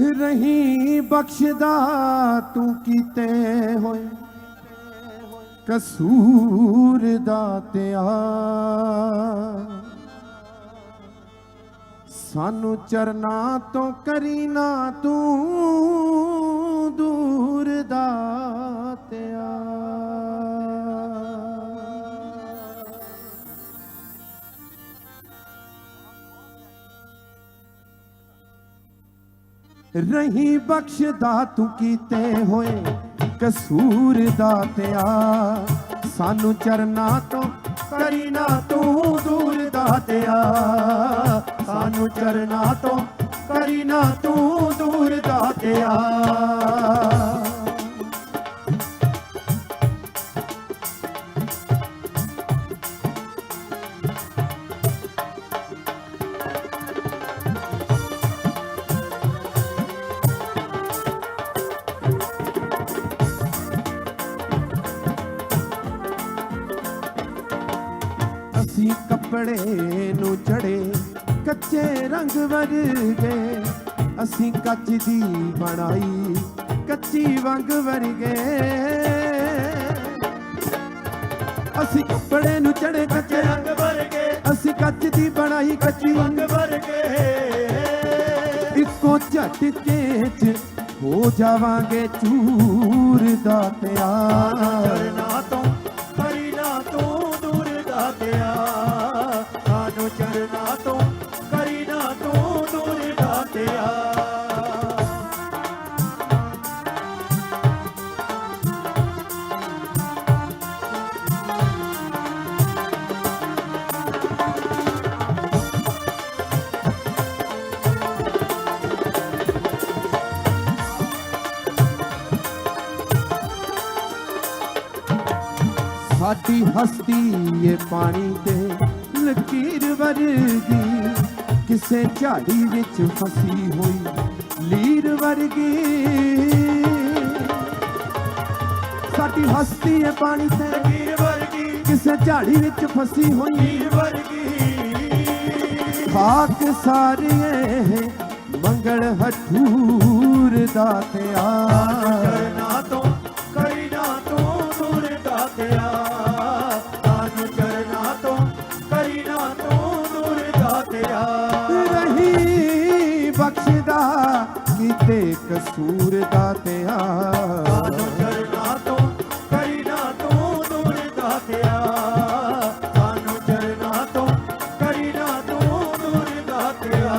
ਰਹੀ ਬਖਸ਼ਦਾ ਤੂੰ ਕੀਤੇ ਹੋਏ। ਕਸੂਰ ਦਾਤਿਆ ਸਾਨੂੰ ਚਰਨਾ ਤੋਂ ਕਰੀ ਨਾ ਤੂੰ। ਰਹੀ ਬਖਸ਼ਦਾ ਤੂੰ ਕੀਤੇ ਹੋਏ ਕਸੂਰ ਦਾਤਿਆ ਸਾਨੂੰ ਚਰਨਾ ਤੋਂ ਕਰੀ ਨਾ ਤੂੰ ਦੂਰ ਦਾਤਿਆ ਸਾਨੂੰ ਚਰਨਾ ਤੋਂ ਕਰੀ ਨਾ ਤੂੰ ਦੂਰ ਦਾਤਿਆ ਅਸੀਂ ਕੱਪੜੇ ਨੂੰ ਚੜੇ, ਕੱਚੇ ਰੰਗ ਵਰਗੇ। ਅਸੀਂ ਕੱਚ ਦੀ ਬਣਾਈ, ਕੱਚੀ ਵੰਗ ਵਰਗੇ। ਅਸੀਂ ਕੱਪੜੇ ਨੂੰ ਚੜੇ, ਕੱਚੇ ਰੰਗ ਵਰਗੇ। ਅਸੀਂ ਕੱਚ ਦੀ ਬਣਾਈ, ਕੱਚੀ ਵੰਗ ਵਰਗੇ। ਇੱਕੋ ਝਟਕੇ 'ਚ ਹੋ ਜਾਵਾਂਗੇ ਚੂਰ ਦਾ ਪਿਆਰ। ਚਰਨਾ ਤੋਂ ਦੂਰ ਸਾਡੀ ਹਸਤੀ ਏ ਪਾਣੀ ਤੇ ਲਕੀਰ ਵਰਗੀ। ਕਿਸੇ ਝਾੜੀ ਵਿੱਚ ਫਸੀ ਹੋਈ ਲੀਰ ਵਰਗੀ। ਸਾਡੀ ਹਸਤੀ ਏ ਪਾਣੀ ਤੇ ਵੀਰ ਵਰਗੀ। ਕਿਸੇ ਝਾੜੀ ਵਿੱਚ ਫਸੀ ਹੋਈ ਵੀਰ ਵਰਗੀ। ਖਾਕ ਸਾਰੀਏ ਮੰਗਲ ਹਠੂਰ ਦਾ ਤਿਆਰ ਤੋਂ ਤੂੰ ਨੂਰ ਦਾਤਿਆ ਰਹੀ ਬਖਸ਼ਦਾ ਕੀਤੇ ਕਸੂਰ ਦਾਤਿਆ ਤਾਨੂੰ ਚਰਨਾ ਤੋਂ ਕਰੀਨਾ ਤੂੰ ਨੂਰ ਦਾਤਿਆ ਤਾਨੂੰ ਚਰਨਾ ਤੋਂ ਕਰੀਨਾ ਤੂੰ ਨੂਰ ਦਾਤਿਆ